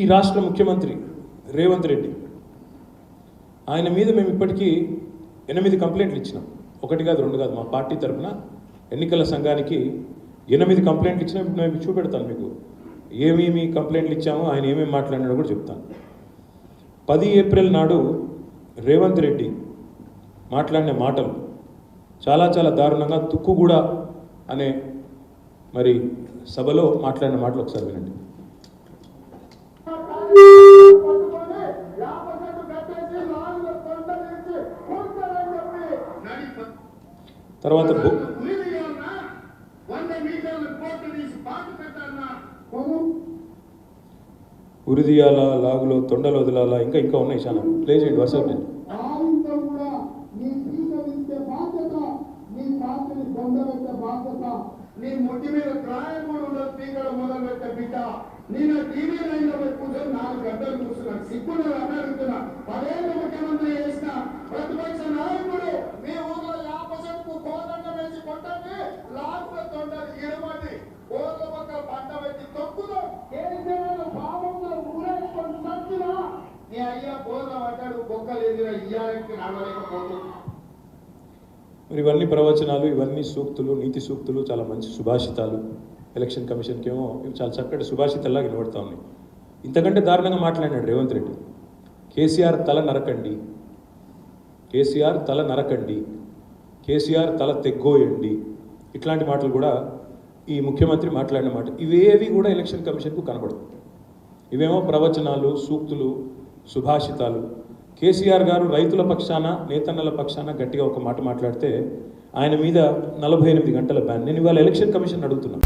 ఈ రాష్ట్ర ముఖ్యమంత్రి రేవంత్ రెడ్డి. ఆయన మీద మేము ఇప్పటికీ ఎనిమిది కంప్లైంట్లు ఇచ్చినాం. ఒకటి కాదు రెండు కాదు మా పార్టీ తరఫున ఎన్నికల సంఘానికి ఎనిమిది కంప్లైంట్లు ఇచ్చినా మేము చూపెడతాను మీకు. ఏమేమి కంప్లైంట్లు ఇచ్చామో ఆయన ఏమేమి మాట్లాడినాడో కూడా చెప్తాను. పది ఏప్రిల్ నాడు రేవంత్ రెడ్డి మాట్లాడిన మాటలు చాలా చాలా దారుణంగా తుక్కుగూడ అనే మరి సభలో మాట్లాడిన మాటలు ఒకసారి వినండి. తర్వాత ఉరిదియాల లాగులో తొండలు వదిలాలా ఇంకా ఇంకా ఉన్నాయి చాలా. ప్లే చేయండి వరుస చేయండి నీ స్వీకరించే బాధ్యత నీ పార్టీని పొందవచ్చే నీ ముట్టి మీద ప్రాయముడు నేను టీవీ లైన్లో కూర్చొని నాలుగు గంటలు కూర్చున్నాను. సిగ్గులు అడుగుతున్నా పదేళ్ళ ముఖ్యమంత్రి చేసిన ప్రతిపక్ష నాయకుడు మీ ఊర్లో యాప చెట్టుకు కోదండ వేసి కొట్టండి లాస్ట్ తొండలు పక్కన పంట పెట్టి తొక్కుదాం. కేసీఆర్ పాపంలో ఊరేసుకొని చచ్చినా. నీ అయ్యా పడ్డాడు బొక్కలు ఎదిరా ఇయ్యాలకి నడవలేకపోతుంది మరి ఇవన్నీ ప్రవచనాలు ఇవన్నీ సూక్తులు నీతి సూక్తులు చాలా మంచి సుభాషితాలు. ఎలక్షన్ కమిషన్కి ఏమో ఇవి చాలా చక్కటి సుభాషితల్లా నిలబడతా ఉన్నాయి. ఇంతకంటే దారుణంగా మాట్లాడినాడు రేవంత్ రెడ్డి. కేసీఆర్ తల నరకండి. కేసీఆర్ తల నరకండి. కేసీఆర్ తల తెగ్గోయండి. ఇట్లాంటి మాటలు కూడా ఈ ముఖ్యమంత్రి మాట్లాడిన మాట. ఇవేవి కూడా ఎలక్షన్ కమిషన్కు కనబడవు ఇవేమో ప్రవచనాలు సూక్తులు సుభాషితాలు. కేసీఆర్ గారు రైతుల పక్షాన నేతన్నల పక్షాన గట్టిగా ఒక మాట మాట్లాడితే ఆయన మీద నలభై ఎనిమిది గంటల బ్యాన్. నేను ఇవాళ ఎలక్షన్ కమిషన్ అడుగుతున్నాను